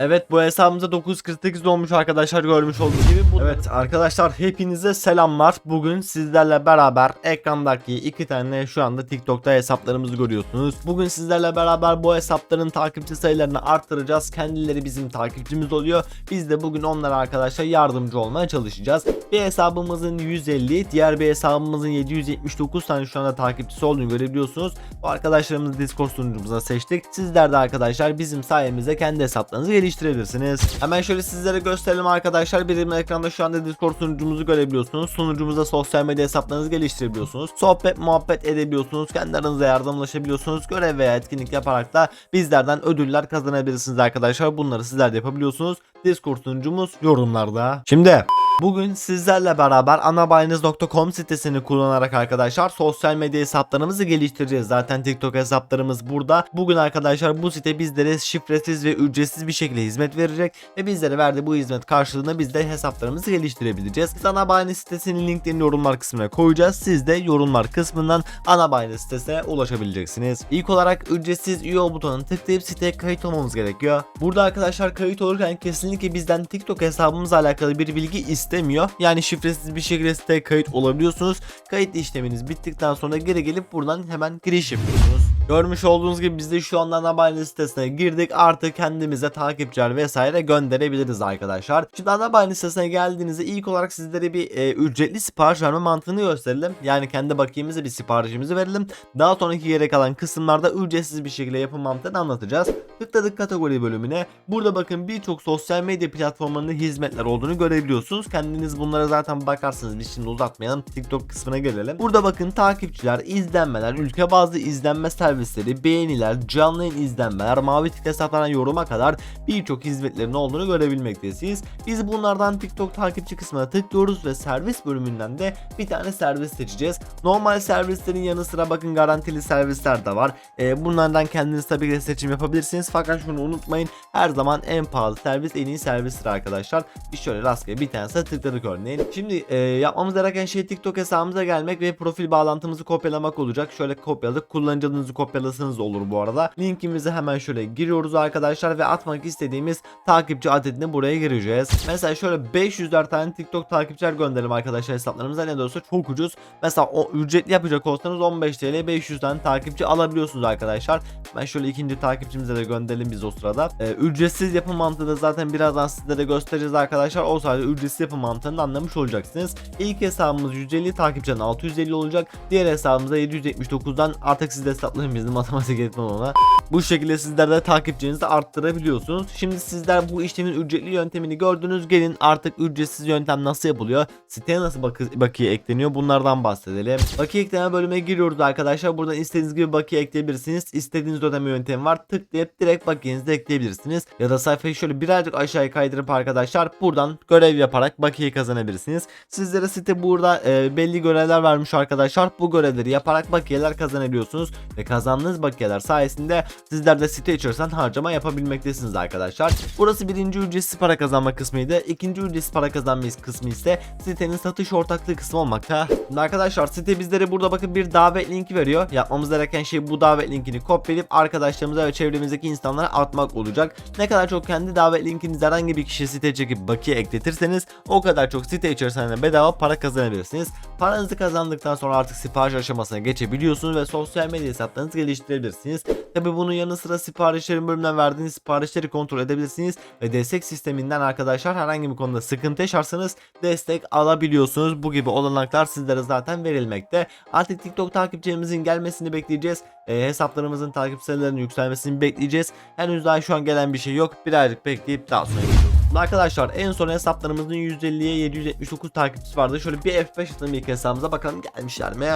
Evet bu hesabımıza 948 olmuş arkadaşlar görmüş olduğunuz gibi. Bu- Evet arkadaşlar hepinize selamlar. Bugün sizlerle beraber ekrandaki iki tane şu anda TikTok'ta hesaplarımızı görüyorsunuz. Bugün sizlerle beraber bu hesapların takipçi sayılarını arttıracağız. Kendileri bizim takipçimiz oluyor. Biz de bugün onlara arkadaşlar yardımcı olmaya çalışacağız. Bir hesabımızın 150, diğer bir hesabımızın 779 tane şu anda takipçisi olduğunu görebiliyorsunuz. Bu arkadaşlarımızı Discord sunucumuza seçtik. Sizler de arkadaşlar bizim sayemizde kendi hesaplarınızı geliştirebilirsiniz. Hemen şöyle sizlere gösterelim arkadaşlar. Benim ekranda şu anda Discord sunucumuzu görebiliyorsunuz. Sunucumuzda sosyal medya hesaplarınızı geliştirebiliyorsunuz. Sohbet, muhabbet edebiliyorsunuz. Kendi aranızda yardımlaşabiliyorsunuz. Görev veya etkinlik yaparak da bizlerden ödüller kazanabilirsiniz arkadaşlar. Bunları sizler de yapabiliyorsunuz. Discord sunucumuz yorumlarda. Şimdi Bugün sizlerle beraber anabayiniz.com sitesini kullanarak arkadaşlar sosyal medya hesaplarımızı geliştireceğiz. Zaten TikTok hesaplarımız burada. Bugün arkadaşlar bu site bizlere şifresiz ve ücretsiz bir şekilde hizmet verecek ve bizlere verdiği bu hizmet karşılığında biz de hesaplarımızı geliştirebileceğiz. Biz Anabayiniz sitesinin linklerini yorumlar kısmına koyacağız. Siz de yorumlar kısmından Anabayiniz sitesine ulaşabileceksiniz. İlk olarak ücretsiz üye ol butonuna tıklayıp siteye kayıt olmamız gerekiyor. Burada arkadaşlar kayıt olurken kesinlikle bizden TikTok hesabımızla alakalı bir bilgi istemiyor. Yani şifresiz bir şekilde siteye kayıt olabiliyorsunuz. Kayıt işleminiz bittikten sonra geri gelip buradan hemen giriş yapıyorsunuz. Görmüş olduğunuz gibi biz de şu anda Anabayne sitesine girdik. Artık kendimize takipçiler vesaire gönderebiliriz arkadaşlar. Şimdi Anabayne sitesine geldiğinizde ilk olarak sizlere bir e, ücretli sipariş verme mantığını gösterelim. Yani kendi bakiyemize bir siparişimizi verelim. Daha sonraki geri kalan kısımlarda ücretsiz bir şekilde yapım mantığını anlatacağız. Tıkladık kategori bölümüne. Burada bakın birçok sosyal medya platformlarında hizmetler olduğunu görebiliyorsunuz. Kendiniz bunlara zaten bakarsınız. Biz şimdi uzatmayalım. TikTok kısmına gelelim. Burada bakın takipçiler, izlenmeler, ülke bazlı izlenme servisleri, beğeniler, canlı yayın izlenmeler, mavi tık hesaplarına yoruma kadar birçok hizmetlerin olduğunu görebilmektesiniz. Biz bunlardan TikTok takipçi kısmına tıklıyoruz ve servis bölümünden de bir tane servis seçeceğiz. Normal servislerin yanı sıra bakın garantili servisler de var. Ee, bunlardan kendiniz tabii ki seçim yapabilirsiniz. Fakat şunu unutmayın her zaman en pahalı servis en iyi servistir arkadaşlar. Biz şöyle rastgele bir tanesine tıkladık örneğin. Şimdi e, yapmamız gereken şey TikTok hesabımıza gelmek ve profil bağlantımızı kopyalamak olacak. Şöyle kopyaladık. Kullanıcı adınızı kopyalasanız olur bu arada. Linkimizi hemen şöyle giriyoruz arkadaşlar ve atmak istediğimiz takipçi adedini buraya gireceğiz. Mesela şöyle 500'ler tane TikTok takipçiler gönderelim arkadaşlar hesaplarımıza. Ne de olsa çok ucuz. Mesela o ücretli yapacak olsanız 15 TL 500 tane takipçi alabiliyorsunuz arkadaşlar. Ben şöyle ikinci takipçimize de gönderelim biz o sırada. Ee, ücretsiz yapım mantığı da zaten birazdan sizlere göstereceğiz arkadaşlar. O sayede ücretsiz yapım mantığını anlamış olacaksınız. İlk hesabımız 150 takipçiden 650 olacak. Diğer hesabımızda 779'dan artık siz de hesaplayın bizim matematik etmem ona. Bu şekilde sizler de takipçinizi arttırabiliyorsunuz. Şimdi sizler bu işlemin ücretli yöntemini gördünüz. Gelin artık ücretsiz yöntem nasıl yapılıyor? Siteye nasıl bakı bakiye ekleniyor? Bunlardan bahsedelim. Bakiye ekleme bölümüne giriyoruz arkadaşlar. Buradan istediğiniz gibi bakiye ekleyebilirsiniz. İstediğiniz ödeme yöntemi var. Tıklayıp direkt bakiyenizi de ekleyebilirsiniz. Ya da sayfayı şöyle birazcık aşağıya kaydırıp arkadaşlar buradan görev yaparak bakiye kazanabilirsiniz. Sizlere site burada e, belli görevler vermiş arkadaşlar. Bu görevleri yaparak bakiyeler kazanabiliyorsunuz. Ve kazandığınız bakiyeler sayesinde sizler de site içerisinden harcama yapabilmektesiniz arkadaşlar. Burası birinci ücretsiz para kazanma kısmıydı. İkinci ücretsiz para kazanma kısmı ise sitenin satış ortaklığı kısmı olmakta. Şimdi arkadaşlar site bizlere burada bakın bir davet linki veriyor. Yapmamız gereken şey bu davet linkini kopyalayıp arkadaşlarımıza ve çevremizdeki insanlara atmak olacak. Ne kadar çok kendi davet linkinizi herhangi bir kişiye site çekip bakiye ekletirseniz o kadar çok site içerisinde bedava para kazanabilirsiniz. Paranızı kazandıktan sonra artık sipariş aşamasına geçebiliyorsunuz ve sosyal medya hesaplarınızı geliştirebilirsiniz. Tabi bunun yanı sıra siparişlerin bölümünden verdiğiniz siparişleri kontrol edebilirsiniz ve destek sisteminden arkadaşlar herhangi bir konuda sıkıntı yaşarsanız destek alabiliyorsunuz. Bu gibi olanaklar sizlere zaten verilmekte. Artık TikTok takipçilerimizin gelmesini bekleyeceğiz. E, hesaplarımızın takip sayılarının yükselmesini bekleyeceğiz. Henüz daha şu an gelen bir şey yok. Birazcık bekleyip daha sonra geçiyoruz. Arkadaşlar en son hesaplarımızın 150'ye 779 takipçisi vardı. Şöyle bir F5 atalım ilk hesabımıza bakalım gelmişler mi?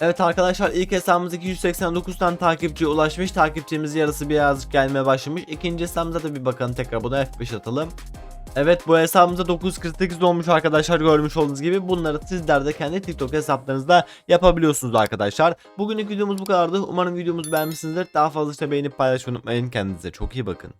Evet arkadaşlar ilk hesabımız 289 tane takipçiye ulaşmış. Takipçimizin yarısı birazcık gelmeye başlamış. İkinci hesabımıza da bir bakalım tekrar buna F5 atalım. Evet bu hesabımızda 948 olmuş arkadaşlar görmüş olduğunuz gibi bunları sizler de kendi TikTok hesaplarınızda yapabiliyorsunuz arkadaşlar. Bugünlük videomuz bu kadardı. Umarım videomuzu beğenmişsinizdir. Daha fazla işte beğenip paylaşmayı unutmayın. Kendinize çok iyi bakın.